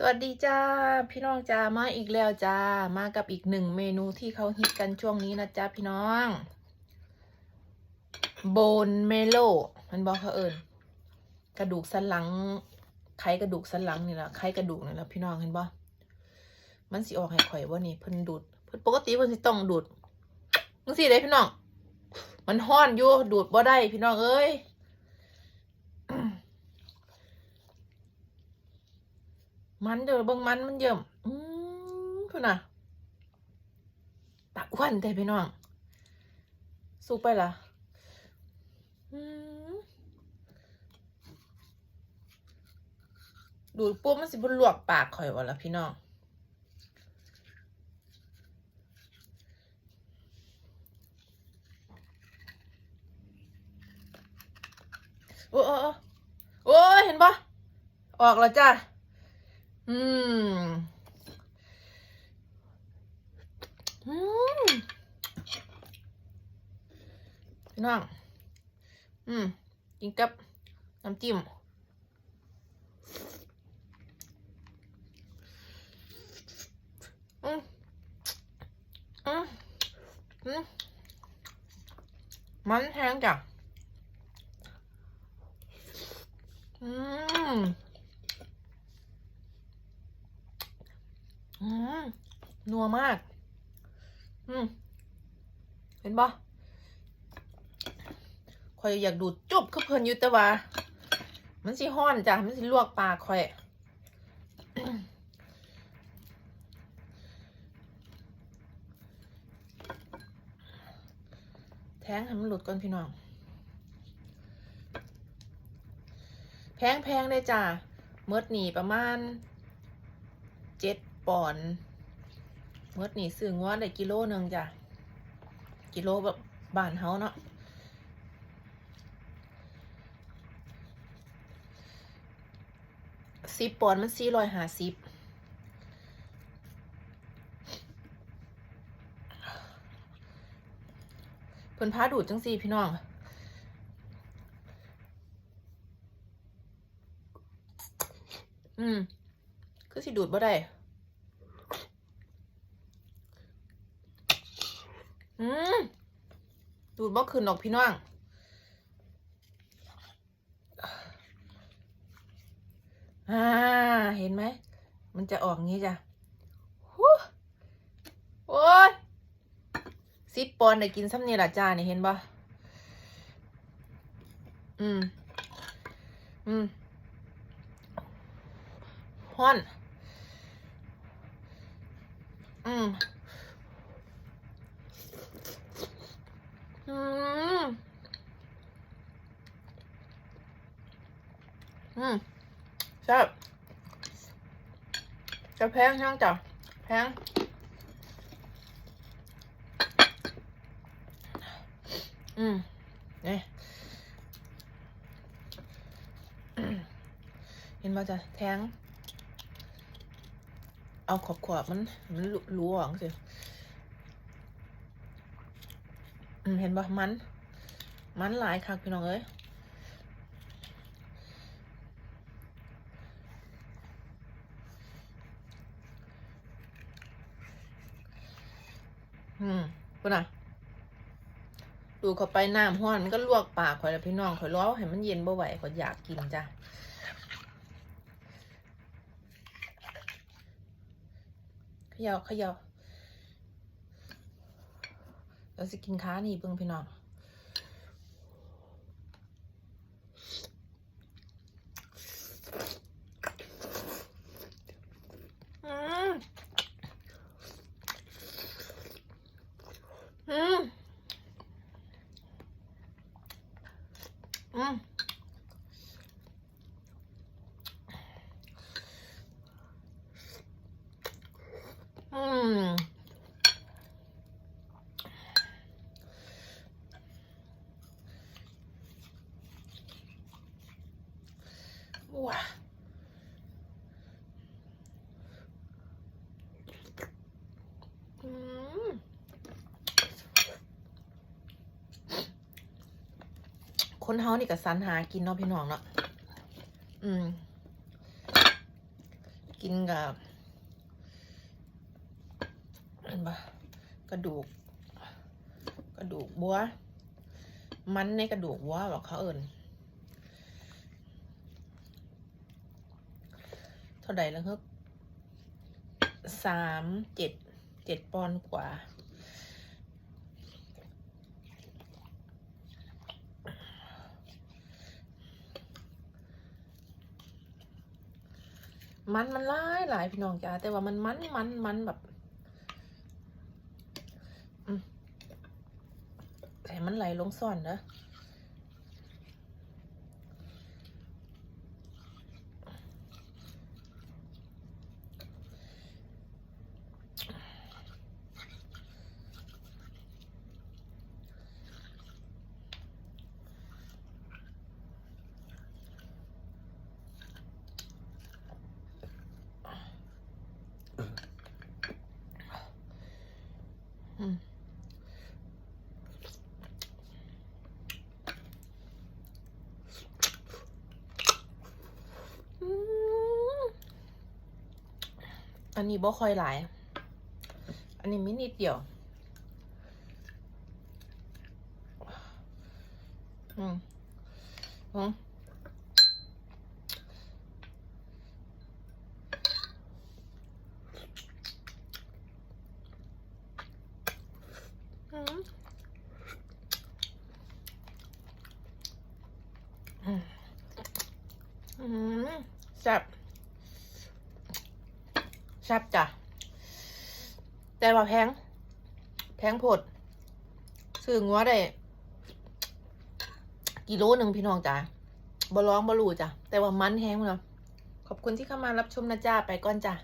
สวัสดีจ้าพี่น้องจ้ามาอีกแล้วจ้ามากับอีกหนึ่งเมนูที่เขาฮิตกันช่วงนี้นะจ้าพี่น้องโบนเมโลมันบอกเขาเอิญกระดูกสันหลังไขกระดูกสันหลังนี่แหละไขกระดูกนี่แหละพี่น้องเห็นบ่มันสิออกให้ข่อยว่านี่เพิ่นดูดเพิ่นปกติเพิ่นสิต้องดูดมึงสิได้พี่น้อง มันห้อนอยู่ดูดบ่ได้พี่น้องเอ้ย มันเด้อเบิ่งมันมันเยิ่มอืมพุ่นน่ะตาอ้วนแต่พี่น้องสู้ไปล่ะอืมดูดปุ๊บมันสิบ่ลวกปากข่อยว่าล่ะพี่น้องโอ้โอ้โอ้เห็นปะออกแล้วจ้ะ อืม อืมพี่น้อง อืม กินกับน้ำจิ้มอืมอืมอืมมันแห้งจ้ะอืม อืมนัวมาก อืมเห็นปะข่อยอยากดูดจุบคือเพลินอยู่แต่ว่า มันสิห้อนจ้ะ มันสิลวกปากข่อยแทงให้มันหลุดก่อนพี่น้อง แพงแพงเลยจ้ะเมื่อนี่ประมาณเจ็ด ปอนเมื่อนี่ซื้องัวได้กิโลหนึ่งจ้ะ กิโลแบบบ้านเฮาเนาะสิบปอนมันสี่ร้อยห้าสิบเพิ่นพาดูดจังสี่พี่น้องอืม คือสิดูดบ่ได้ อืม ดูดบ่ขึ้นหรอกพี่น้องอ่าเห็นไหม มันจะออกงี้จ้ะโอ้ยสิปอนได้กินซ้ำนี่ละจ้านี่เห็นปะอืม อืมฮ้อน อืม อืม อืมแซ่บจะแพงช่างจ้ะแพงอืมนี่เห็นป่ะจ้ะแทง เอาขอบขอบๆมัน มันรู้ออกสิอืมเห็นปะมัน มันหลายคักพี่น้องเอ้ย อืมกูนอะ ดูเข้าไปน้ำห้อนมันก็ลวกปากข่อยแล้วพี่น้องข่อยร้อให้มันเย็นบ่ไหวข่อยอยากกินจ้ะขยาขยาเราจะกินค้านี่เบิ่งพี่น้อง อืม อืม อืมอืม ว้าอืม คนเฮานี่ก็สรรหากินเนาะพี่น้องเนาะอืม กินกับเห็นปะกระดูก กระดูกบัว มันในกระดูกบัวบอเขาเอิญเท่าใดแล้วครับสามเจ็ดเจ็ดปอนด์กว่า มันมันหลายหลายพี่น้องจ้าแต่ว่ามันมันมันมันแบบแต่มันไหลลงซ่อนเนอะอื อันนี้บ่ค่อยหลาย อันนี้มินิดเดียว อืมอืมอืมอืมอืมแซ่บ แซ่บจ้ะ แต่ว่าแพง แพงผดซื้องัวได้ กิโลหนึ่งพี่น้องจ้ะบ่ร้องบ่รู้จ้ะ แต่ว่ามันแห้งเนาะขอบคุณที่เข้ามารับชมนะจ้า ไปก่อนจ้ะ